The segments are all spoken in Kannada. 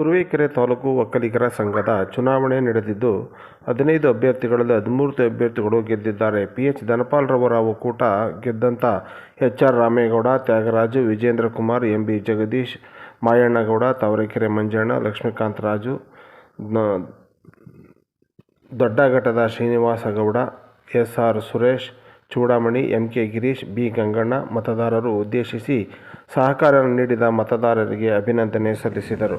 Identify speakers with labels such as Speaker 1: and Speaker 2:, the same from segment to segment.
Speaker 1: ತುರುವೇಕೆರೆ ತಾಲೂಕು ಒಕ್ಕಲಿಗರ ಸಂಘದ ಚುನಾವಣೆ ನಡೆದಿದ್ದು, ಹದಿನೈದು ಅಭ್ಯರ್ಥಿಗಳಲ್ಲಿ ಹದಿಮೂರು ಅಭ್ಯರ್ಥಿಗಳು ಗೆದ್ದಿದ್ದಾರೆ. ಪಿ ಎಚ್ ಧನಪಾಲ್ರವರ ಒಕ್ಕೂಟ ಗೆದ್ದಂಥ H R Ramegowda, Tyagaraju, Vijendra Kumar M B Jagadish, Mayannagowda, Tavarekere Manjanna, Lakshmikanth Raju ದೊಡ್ಡಘಟ್ಟದ Srinivasa Gowda S R Suresh, Chudamani M K Girish, B Ganganna ಮತದಾರರು ಉದ್ದೇಶಿಸಿ ಸಹಕಾರ ನೀಡಿದ ಮತದಾರರಿಗೆ ಅಭಿನಂದನೆ ಸಲ್ಲಿಸಿದರು.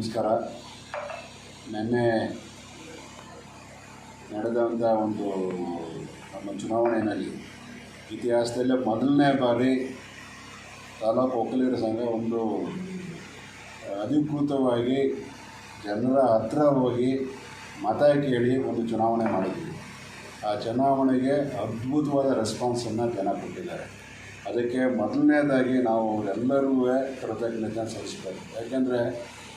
Speaker 2: ನಮಸ್ಕಾರ. ನಿನ್ನೆ ನಡೆದಂಥ ಒಂದು, ನಮ್ಮ ಚುನಾವಣೆಯಲ್ಲಿ ಇತಿಹಾಸದಲ್ಲೇ ಮೊದಲನೇ ಬಾರಿ ತಾಲೂಕು ಒಕ್ಕಲಿಗರ ಸಂಘ ಒಂದು ಅಧಿಕೃತವಾಗಿ ಜನರ ಹತ್ರ ಹೋಗಿ ಮತ ಕೇಳಿ ಒಂದು ಚುನಾವಣೆ ಮಾಡಿದ್ವಿ. ಆ ಚುನಾವಣೆಗೆ ಅದ್ಭುತವಾದ ರೆಸ್ಪಾನ್ಸನ್ನು ಜನ ಕೊಟ್ಟಿದ್ದಾರೆ. ಅದಕ್ಕೆ ಮೊದಲನೇದಾಗಿ ನಾವು ಎಲ್ಲರೂ ಕೃತಜ್ಞತೆ ಸಲ್ಲಿಸ್ಬೇಕು. ಯಾಕೆಂದರೆ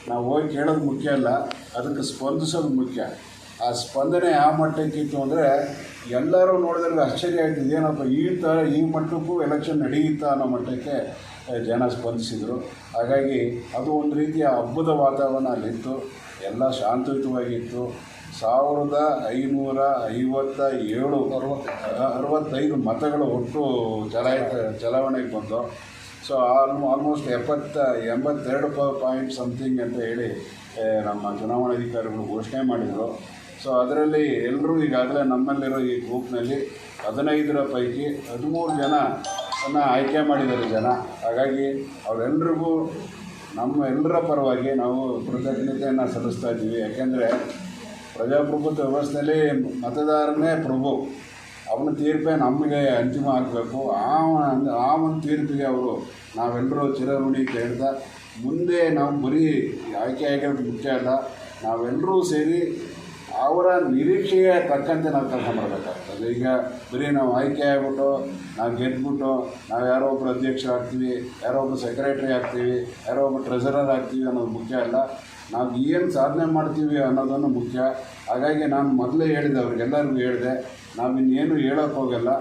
Speaker 2: ನಾವು ಹೋಗಿ ಕೇಳೋದು ಮುಖ್ಯ ಅಲ್ಲ, ಅದಕ್ಕೆ ಸ್ಪಂದಿಸೋದು ಮುಖ್ಯ. ಆ ಸ್ಪಂದನೆ ಯಾವ ಮಟ್ಟಕ್ಕಿತ್ತು ಅಂದರೆ, ಎಲ್ಲರೂ ನೋಡಿದ್ರೆ ಆಶ್ಚರ್ಯ ಆಯ್ತು ಏನಪ್ಪ ಈ ಥರ ಈ ಮಟ್ಟಕ್ಕೂ ಎಲೆಕ್ಷನ್ ನಡೆಯುತ್ತಾ ಅನ್ನೋ ಮಟ್ಟಕ್ಕೆ ಜನ ಸ್ಪಂದಿಸಿದರು. ಹಾಗಾಗಿ ಅದು ಒಂದು ರೀತಿಯ ಹಬ್ಬದ ವಾತಾವರಣ ಅಲ್ಲಿತ್ತು. ಎಲ್ಲ ಶಾಂತಿಯುತವಾಗಿತ್ತು. ಸಾವಿರದ ಐನೂರ ಐವತ್ತ ಏಳು, ಅರವತ್ತೈದು ಮತಗಳು ಒಟ್ಟು ಚಲಾಯಿತ ಚಲಾವಣೆಗೆ ಬಂದು ಸೊ ಆಲ್ಮೋ ಆಲ್ಮೋಸ್ಟ್ ಎಪ್ಪತ್ತ, ಎಂಬತ್ತೆರಡು ಪಾಯಿಂಟ್ ಸಮಥಿಂಗ್ ಅಂತ ಹೇಳಿ ನಮ್ಮ ಚುನಾವಣಾಧಿಕಾರಿಗಳು ಘೋಷಣೆ ಮಾಡಿದರು. ಸೊ ಅದರಲ್ಲಿ ಎಲ್ಲರೂ ಈಗಾಗಲೇ ನಮ್ಮಲ್ಲಿರೋ ಈ ಗ್ರೂಪ್ನಲ್ಲಿ ಹದಿನೈದರ ಪೈಕಿ ಹದಿಮೂರು ಜನ ಆಯ್ಕೆ ಮಾಡಿದ್ದಾರೆ ಜನ. ಹಾಗಾಗಿ ಅವರೆಲ್ಲರಿಗೂ ನಮ್ಮ ಎಲ್ಲರ ಪರವಾಗಿ ನಾವು ಕೃತಜ್ಞತೆಯನ್ನು ಸಲ್ಲಿಸ್ತಾ ಇದ್ದೀವಿ. ಯಾಕೆಂದರೆ ಪ್ರಜಾಪ್ರಭುತ್ವ ವ್ಯವಸ್ಥೆಯಲ್ಲಿ ಮತದಾರನೇ ಪ್ರಭು. ಅವನ ತೀರ್ಪೇ ನಮಗೆ ಅಂತಿಮ ಆಗಬೇಕು. ಆ ಒಂದು ಆ ತೀರ್ಪಿಗೆ ಅವರು ನಾವೆಲ್ಲರೂ ಚಿರಋಣಿ ಕೇಳ್ತಾ ಮುಂದೆ ನಾವು ಬರೀ ಆಯ್ಕೆ ಆಗಿರೋದು ಮುಖ್ಯ ಅಲ್ಲ ನಾವೆಲ್ಲರೂ ಸೇರಿ ಅವರ ನಿರೀಕ್ಷೆಗೆ ತಕ್ಕಂತೆ ನಾವು ಕೆಲಸ ಮಾಡಬೇಕಾಗ್ತದೆ. ಈಗ ಬರೀ ನಾವು ಆಯ್ಕೆ ಆಗ್ಬಿಟ್ಟು, ನಾವು ಗೆದ್ಬಿಟ್ಟು, ನಾವು ಯಾರೋ ಒಬ್ಬರು ಅಧ್ಯಕ್ಷರಾಗ್ತೀವಿ, ಯಾರೋ ಒಬ್ಬರು ಸೆಕ್ರೆಟ್ರಿ ಆಗ್ತೀವಿ, ಯಾರೋ ಒಬ್ಬರು ಟ್ರೆಸರರ್ ಆಗ್ತೀವಿ ಅನ್ನೋದು ಮುಖ್ಯ ಅಲ್ಲ. ನಾವು ಏನು ಸಾಧನೆ ಮಾಡ್ತೀವಿ ಅನ್ನೋದನ್ನು ಮುಖ್ಯ. ಹಾಗಾಗಿ ನಾನು ಮೊದಲೇ ಹೇಳಿದೆ, ಅವ್ರಿಗೆಲ್ಲರಿಗೂ ಹೇಳಿದೆ, ನಾವು ಇನ್ನೇನು ಹೇಳೋಕ್ಕೆ ಹೋಗಲ್ಲ.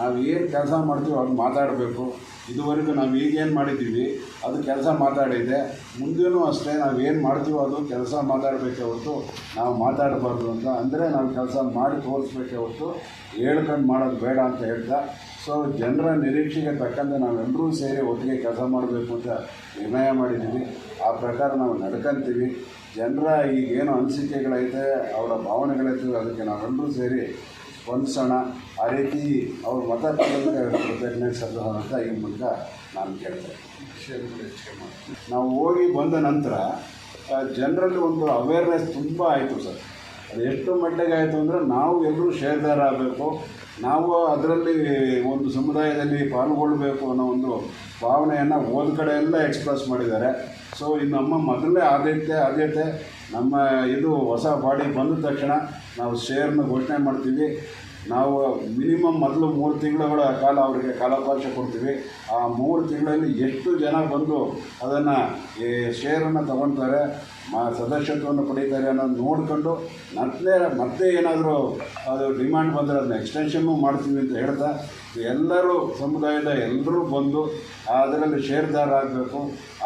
Speaker 2: ನಾವು ಏನು ಕೆಲಸ ಮಾಡ್ತೀವಿ ಅದು ಮಾತಾಡಬೇಕು. ಇದುವರೆಗೂ ನಾವು ಈಗೇನು ಮಾಡಿದ್ದೀವಿ, ಅದು ಕೆಲಸ ಮಾತಾಡಿದೆ. ಮುಂದೆನೂ ಅಷ್ಟೇ ನಾವು ಏನು ಮಾಡ್ತೀವೋ ಅದು ಕೆಲಸ ಮಾತಾಡಬೇಕೇ ಹೊರತು ನಾವು ಮಾತಾಡಬಾರ್ದು ಅಂತ. ಅಂದರೆ ನಾವು ಕೆಲಸ ಮಾಡಿ ತೋರಿಸ್ಬೇಕೇ ಹೊರತು ಹೇಳ್ಕೊಂಡು ಮಾಡೋದು ಬೇಡ ಅಂತ ಹೇಳ್ತಾ ಸೊ ಜನರ ನಿರೀಕ್ಷೆಗೆ ತಕ್ಕಂತೆ ನಾವೆಲ್ಲರೂ ಸೇರಿ ಒಟ್ಟಿಗೆ ಕೆಲಸ ಮಾಡಬೇಕು ಅಂತ ನಿರ್ಣಯ ಮಾಡಿದ್ದೀವಿ. ಆ ಪ್ರಕಾರ ನಾವು ನಡ್ಕೊಂತೀವಿ. ಜನರ ಈಗೇನು ಅನಿಸಿಕೆಗಳೈತೆ, ಅವರ ಭಾವನೆಗಳೈತೆ, ಅದಕ್ಕೆ ನಾವೆಲ್ಲರೂ ಸೇರಿ ಸ್ಪಂದಿಸೋಣ. ಆ ರೀತಿ ಅವ್ರ ಮತ ಕೃತಜ್ಞತೆ ಸಲ್ಲಿಸೋಣ ಅಂತ ಈ ಮೂಲಕ ನಾನು ಕೇಳ್ತೇನೆ. ನಾವು ಹೋಗಿ ಬಂದ ನಂತರ ಜನರಲ್ಲಿ ಒಂದು ಅವೇರ್ನೆಸ್ ತುಂಬ ಆಯಿತು ಸರ್. ಅದು ಎಷ್ಟು ಮಟ್ಟಿಗೆ ಆಯಿತು ಅಂದರೆ ನಾವು ಎಲ್ಲರೂ ಶೇರ್ದಾರ ಆಗಬೇಕು. ನಾವು ಅದರಲ್ಲಿ ಒಂದು ಸಮುದಾಯದಲ್ಲಿ ಪಾಲ್ಗೊಳ್ಬೇಕು ಅನ್ನೋ ಒಂದು ಭಾವನೆಯನ್ನು ಹೋದ ಕಡೆ ಎಕ್ಸ್ಪ್ರೆಸ್ ಮಾಡಿದ್ದಾರೆ. ಸೊ ಇದು ನಮ್ಮ ಮೊದಲನೇ ಆದ್ಯತೆ ಆದ್ಯತೆ ನಮ್ಮ ಇದು ಹೊಸ ಬಾಡಿ ಬಂದ ತಕ್ಷಣ ನಾವು ಶೇರ್ನ ಘೋಷಣೆ ಮಾಡ್ತೀವಿ. ನಾವು ಮಿನಿಮಮ್ ಮೊದಲು ಮೂರು ತಿಂಗಳುಗಳ ಕಾಲ ಅವರಿಗೆ ಕಾಲಾವಕಾಶ ಕೊಡ್ತೀವಿ. ಆ ಮೂರು ತಿಂಗಳಲ್ಲಿ ಎಷ್ಟು ಜನ ಬಂದು ಅದನ್ನು ಈ ಶೇರನ್ನು ತಗೊತಾರೆ ಸದಸ್ಯತ್ವವನ್ನು ಪಡೀತಾರೆ ಅನ್ನೋದು ನೋಡಿಕೊಂಡು ಮತ್ತೆ ಮತ್ತೆ ಏನಾದರೂ ಅದು ಡಿಮ್ಯಾಂಡ್ ಬಂದರೆ ಅದನ್ನ ಎಕ್ಸ್ಟೆನ್ಷನ್ನು ಮಾಡ್ತೀವಿ ಅಂತ ಹೇಳ್ತಾ, ಎಲ್ಲರೂ ಸಮುದಾಯದ ಎಲ್ಲರೂ ಬಂದು ಅದರಲ್ಲಿ ಶೇರ್ದಾರ ಆಗಬೇಕು.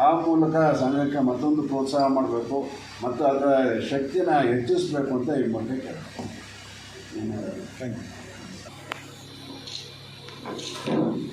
Speaker 2: ಆ ಮೂಲಕ ಸಂಘಕ್ಕೆ ಮತ್ತೊಂದು ಪ್ರೋತ್ಸಾಹ ಮಾಡಬೇಕು. ಮತ್ತು ಅದರ ಶಕ್ತಿನ ಹೆಚ್ಚಿಸಬೇಕು ಅಂತ ಈ ಮೂಲಕ ಕೇಳ್ತೀನಿ Thank you.